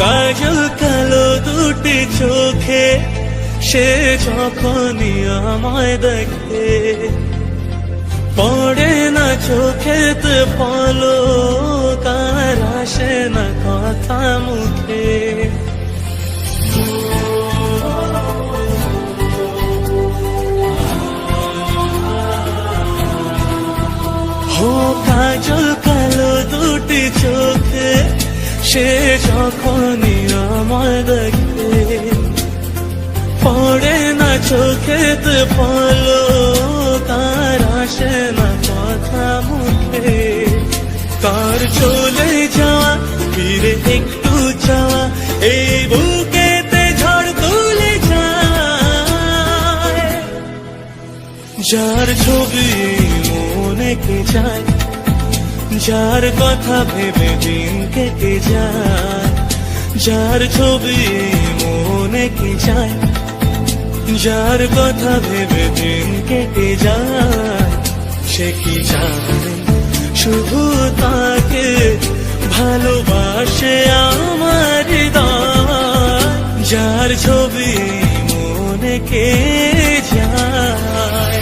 কাজল কালো দুটি চোখে, সে যখনই আমায় দেখে। পড়ে না চোখেতে পলো কার আসে না কথা মুখে। হো কাজল কালো দুটি চোখে সে যখনই আমায় দেখে, পড়ে না চোখেতে পলো তার আসে না কথা মুখে। তার চলে যাওয়া, ফিরে একটু যাওয়া, এই বুকেতে ঝড় তুলে যায়। যার ছবি মনে কে যায় যার কথা ভেবে দিন কেটে যায়, যার ছবি মনে কে যায়, যার কথা ভেবে দিন কেটে যায়, সে কি জানে? শুধু তাকে ভালোবাসে আমার যার ছবি মনে কে যায়।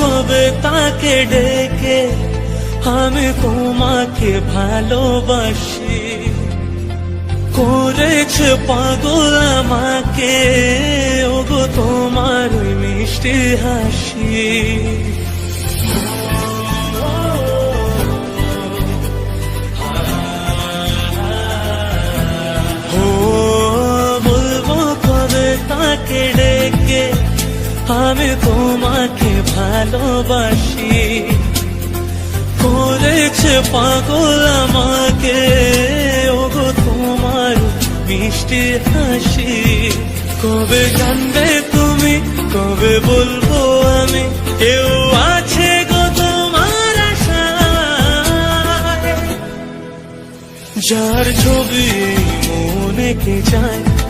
কবে তাকে ডেকে আমি তোমাকে ভালোবাসি। করেছে পাগল আমাকে ওগো তোমার মিষ্টি হাসি। আমি তোমাকে ভালোবাসি। করেছে পাগল আমাকে, ওগো তোমার মিষ্টি হাসি। কবে জানবে তুমি, কবে বলব আমি, কেউ আছে গো তোমার যার ছবি মনে কে যায়